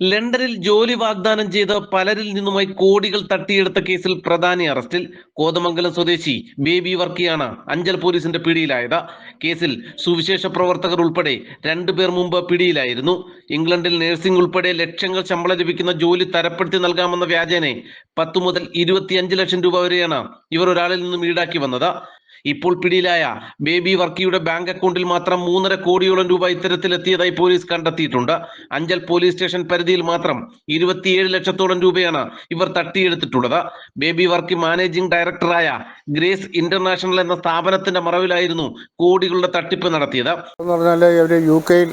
ലണ്ടനിൽ ജോലി വാഗ്ദാനം ചെയ്ത് പലരിൽ നിന്നുമായി കോടികൾ തട്ടിയെടുത്ത കേസിൽ പ്രധാനി അറസ്റ്റിൽ കോതമംഗലം സ്വദേശി ബേബി വർക്കിയാണ് അഞ്ചൽ പോലീസിന്റെ പിടിയിലായത്. കേസിൽ സുവിശേഷ പ്രവർത്തകർ ഉൾപ്പെടെ രണ്ടുപേർ മുമ്പ് പിടിയിലായിരുന്നു. ഇംഗ്ലണ്ടിൽ നഴ്സിംഗ് ഉൾപ്പെടെ ലക്ഷങ്ങൾ ശമ്പളം ലഭിക്കുന്ന ജോലി തരപ്പെടുത്തി നൽകാമെന്ന വ്യാജേനെ പത്തു മുതൽ ഇരുപത്തിയഞ്ച് ലക്ഷം രൂപ വരെയാണ് ഇവർ ഒരാളിൽ നിന്നും ഈടാക്കി വന്നത്. ഇപ്പോൾ പിടിയിലായ ബേബി വർക്കിയുടെ ബാങ്ക് അക്കൗണ്ടിൽ മാത്രം മൂന്നര കോടിയോളം രൂപ ഇത്തരത്തിലെത്തിയതായി പോലീസ് കണ്ടെത്തിയിട്ടുണ്ട്. അഞ്ചൽ പോലീസ് സ്റ്റേഷൻ പരിധിയിൽ മാത്രം ഇരുപത്തിയേഴ് ലക്ഷത്തോളം രൂപയാണ് ഇവർ തട്ടിയെടുത്തിട്ടുള്ളത്. ബേബി വർക്കി മാനേജിംഗ് ഡയറക്ടറായ ഗ്രേസ് ഇന്റർനാഷണൽ എന്ന സ്ഥാപനത്തിന്റെ മറവിലായിരുന്നു കോടികളുടെ തട്ടിപ്പ് നടത്തിയത്. എന്ന് പറഞ്ഞാൽ യു കെയിൽ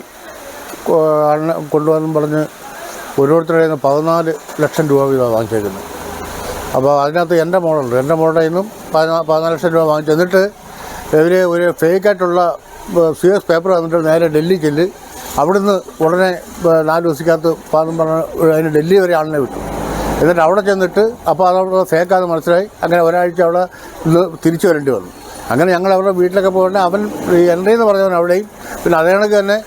കൊണ്ടുവന്നു പറഞ്ഞ് ഓരോരുത്തരുടെ പതിനാല് ലക്ഷം രൂപ വീതം വാങ്ങിച്ചേക്കുന്നത്. അപ്പോൾ അതിനകത്ത് എന്റെ മോഡലുണ്ട്. എന്റെ മോഡലിൽ നിന്നും പതിനാ പതിനാല് ലക്ഷം രൂപ വാങ്ങിച്ചു. എന്നിട്ട് ഇവർ ഒരു ഫേക്കായിട്ടുള്ള സി എസ് പേപ്പർ തന്നിട്ട് നേരെ ഡൽഹി ചെല്ല് അവിടുന്ന് ഉടനെ നാല് ദിവസത്തിനകത്ത് പാദം പറഞ്ഞ അതിന് ഡൽഹി വരെ ആളിനെ വിട്ടു. എന്നിട്ട് അവിടെ ചെന്നിട്ട് അപ്പോൾ അതവിടെ ഫേക്കാന്ന് മനസ്സിലായി. അങ്ങനെ ഒരാഴ്ച അവിടെ തിരിച്ചു വരേണ്ടി വന്നു. അങ്ങനെ ഞങ്ങൾ അവരുടെ വീട്ടിലൊക്കെ പോകേണ്ട അവൻ എന്റെ എന്ന് പറഞ്ഞവൻ അവിടെയും. പിന്നെ അതേ കണക്ക് തന്നെ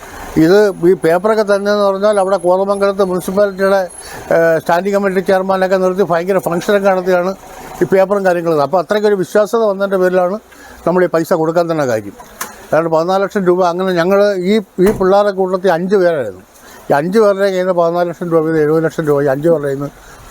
ഇത് ഈ പേപ്പറൊക്കെ തന്നെയെന്ന് പറഞ്ഞാൽ അവിടെ കോതമംഗലത്ത് മുനിസിപ്പാലിറ്റിയുടെ സ്റ്റാൻഡിംഗ് കമ്മിറ്റി ചെയർമാനൊക്കെ നിർത്തി ഭയങ്കര ഫംഗ്ഷനൊക്കെ നടത്തിയാണ് ഈ പേപ്പറും കാര്യങ്ങളും. അപ്പോൾ അത്രയ്ക്കൊരു വിശ്വാസത വന്നതിന്റെ പേരിലാണ് നമ്മൾ ഈ പൈസ കൊടുക്കാൻ തന്നെ കാര്യം. കാരണം പതിനാല് ലക്ഷം രൂപ അങ്ങനെ ഞങ്ങൾ ഈ ഈ പിള്ളേരുടെ കൂട്ടത്തിൽ അഞ്ച് പേരായിരുന്നു. ഈ അഞ്ച് പേരുടെ കയ്യിൽ നിന്ന് പതിനാല് ലക്ഷം രൂപ എഴുപത് ലക്ഷം രൂപ അഞ്ച് പേരുടെ കയ്യിൽ നിന്ന്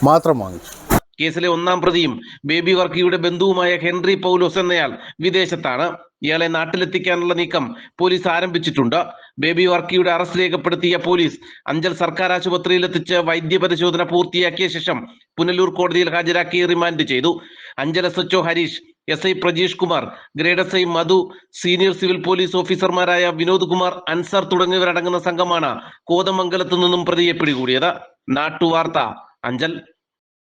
മാത്രം വാങ്ങിച്ചു. കേസിലെ ഒന്നാം പ്രതിയും ബേബി വർക്കിയുടെ ബന്ധുവുമായ ഹെൻറി പൗലോസ് എന്നയാൾ വിദേശത്താണ്. ഇയാളെ നാട്ടിലെത്തിക്കാനുള്ള നീക്കം പോലീസ് ആരംഭിച്ചിട്ടുണ്ട്. ബേബി വർക്കിയുടെ അറസ്റ്റ് രേഖപ്പെടുത്തിയ പോലീസ് അഞ്ചൽ സർക്കാർ ആശുപത്രിയിലെത്തിച്ച് വൈദ്യപരിശോധന പൂർത്തിയാക്കിയ ശേഷം പുനലൂർ കോടതിയിൽ ഹാജരാക്കി റിമാൻഡ് ചെയ്തു. Anchal S H O Harish S I Prajeesh Kumar grade S I Madhu senior civil police ഓഫീസർമാരായ വിനോദ് കുമാർ അൻസാർ തുടങ്ങിയവരടങ്ങുന്ന സംഘമാണ് കോതമംഗലത്ത് നിന്നും പ്രതിയെ പിടികൂടിയത്. നാട്ടുവാർത്ത അഞ്ചൽ.